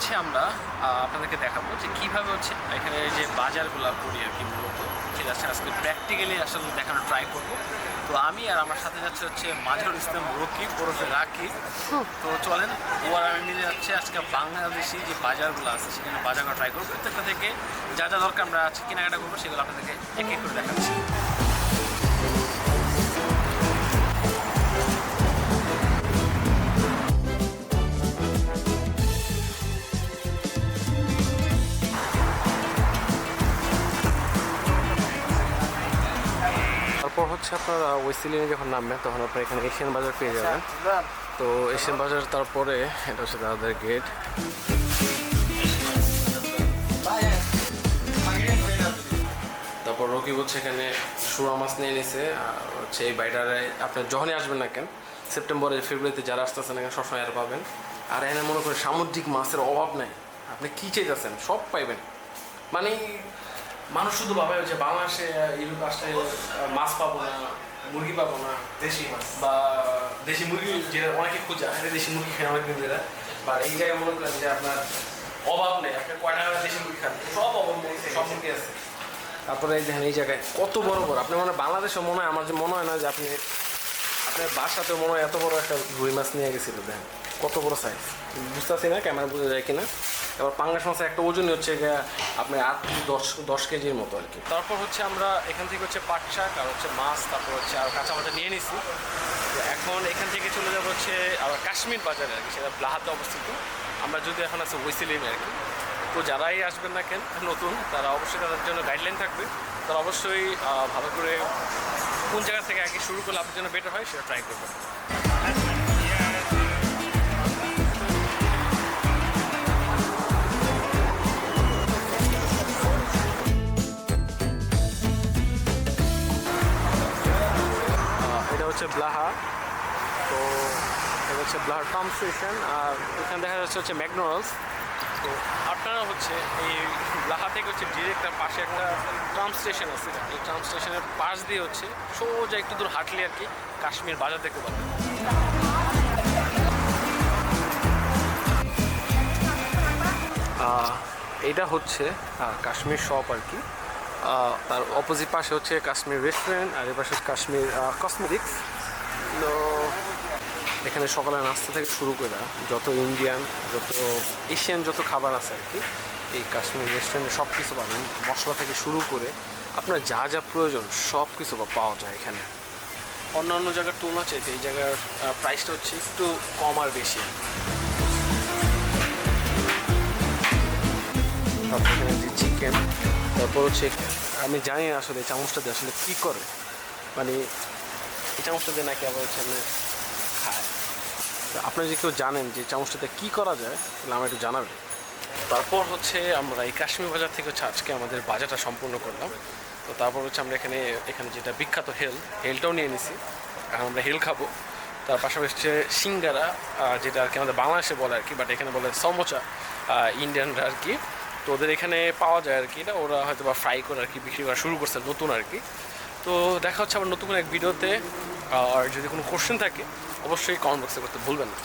হচ্ছে আমরা আপনাদেরকে দেখাবো যে কীভাবে হচ্ছে এখানে যে বাজারগুলো করি আর কি মূলত ঠিক আছে আজকে প্র্যাকটিক্যালি আসলে দেখানো ট্রাই করব। তো আমি আর আমার সাথে যাচ্ছে হচ্ছে মাঝারুল ইসলাম রকিব ওরফে রাকিব। তো চলেন ও আর আমি মিলে যাচ্ছে আজকে বাংলাদেশি যে বাজারগুলো আছে সেখানে বাজারগুলো ট্রাই করব। প্রত্যেকটা থেকে যা যা দরকার আমরা আজকে কেনাকাটা করব সেগুলো আপনাদেরকে এক এক করে দেখাচ্ছি। তারপর হচ্ছে আপনারা ওয়েসিলিনে যখন নামবেন তখন আপনার এখানে এশিয়ান বাজার পেয়ে যাবেন। তো এশিয়ান বাজার তারপরে এটা হচ্ছে দাদাদের গেট তারপর রকি হচ্ছে এখানে সুরা মাছ নিয়ে নিছে আর হচ্ছে এই বাইটারে আপনি যখনই আসবেন না কেন সেপ্টেম্বরে ফেব্রুয়ারিতে যারা আসতেছেন এখানে সবসময় আর পাবেন। আর এখানে মনে করেন সামুদ্রিক মাছের অভাব নাই। আপনি কী চাইতেছেন? সব পাইবেন। মানে মানুষ শুধু ভাবে যে বাংলাদেশে ইউরোপ আসলে মাছ পাবো না মুরগি পাবো না দেশি মাছ। বা দেশি মুরগি যেটা অনেকে খুঁজে আসলে দেশি মুরগি খায় অনেকদিন ধরে। বা এই জায়গায় মনে করেন যে আপনার অভাব নেই আপনি কয় টাকা দেশি মুরগি খান? সব অভাব নেই সব মুরগি আছে। তারপরে এই দেখেন এই জায়গায় কত বড় বড় আপনি মানে বাংলাদেশে মনে হয় আমার যে মনে হয় না যে আপনি আপনার বাসাতে মনে হয় এত বড় একটা রুই মাছ নিয়ে গেছিল দেখেন। কত বড় সাইজ বুঝতেছি না ক্যামেরা বোঝা যায় কিনা? এবার পাঙ্গাস মাছের একটা ওজনই হচ্ছে আপনার আট দশ দশ কেজির মতো আর কি। তারপর হচ্ছে আমরা এখান থেকে হচ্ছে পাট শাক আর হচ্ছে মাছ, তারপর হচ্ছে আর কাঁচা মাথা নিয়ে নিছি। এখন এখান থেকে চলে যাব হচ্ছে আবার কাশ্মীর বাজারে আর কি, সেটা ব্লাহাতে অবস্থিত। আমরা যদি এখন আছে ওয়েসিলিমে আর কি। তো যারাই আসবেন না কেন, নতুন, তারা অবশ্যই তাদের জন্য গাইডলাইন থাকবে। তারা অবশ্যই ভালো করে কোন জায়গা থেকে আগে শুরু করলে আপনার জন্য বেটার হয়, সেটা ট্রাই করবেন। হচ্ছে ব্লাহা। তো এটা হচ্ছে ব্লাহার পাম্প স্টেশন আর এখানে দেখা যাচ্ছে হচ্ছে ম্যাকডোনাল্ডস। তো আপনারা হচ্ছে এই লাহা থেকে হচ্ছে ডিরেক্ট তার পাশে একটা ট্রাম স্টেশন আছে। এই ট্রাম স্টেশনের পাশ দিয়ে হচ্ছে সোজা একটু দূর হাঁটলে আর কি কাশ্মীর বাজার দেখতে পাবেন। এটা হচ্ছে কাশ্মীর শপ আর কি। তার অপোজিট পাশে হচ্ছে কাশ্মীর রেস্টুরেন্ট আর এ পাশে কাশ্মীর কসমেটিক্স তো এখানে সকালে নাস্তা থেকে শুরু করে যত ইন্ডিয়ান যত এশিয়ান যত খাবার আছে আর কি, এই কাশ্মীর রেস্টুরেন্টে সব কিছু পাবেন। মশলা থেকে শুরু করে আপনার যা যা প্রয়োজন সব কিছু পাওয়া যায় এখানে। অন্যান্য জায়গার তুলনা চাইতে এই জায়গার প্রাইসটা হচ্ছে একটু কম আর বেশি। তারপর এখানে যে চিকেন তারপর হচ্ছে আমি জানি আসলে চামচটা দিয়ে আসলে কী করে। মানে এই চামচটা দিয়ে নাকি আবার হচ্ছে খায় তো যদি কেউ জানেন যে চামচটাতে কী করা যায়, তাহলে আমার একটু জানাবেন। তারপর হচ্ছে আমরা এই কাশ্মীর বাজার থেকে হচ্ছে আজকে আমাদের বাজারটা সম্পূর্ণ করলাম। তো তারপর হচ্ছে আমরা এখানে এখানে যেটা বিখ্যাত হেল, হেলটাও নিয়ে নিছি। এখন আমরা হেল খাব। তার পাশাপাশি হচ্ছে সিঙ্গারা যেটা আর কি আমাদের বাংলাদেশে বলে আর কি বাট এখানে বলে সমোচা ইন্ডিয়ানরা আর কি। তো ওদের এখানে পাওয়া যায় আর কি। না ওরা হয়তো বা ফ্রাই করে আর কি, বিক্রি করা শুরু করছে নতুন আর কি। তো দেখা হচ্ছে আবার নতুন এক ভিডিওতে আর যদি কোনো কোশ্চেন থাকে, অবশ্যই কমেন্ট বক্সে করতে ভুলবেন না।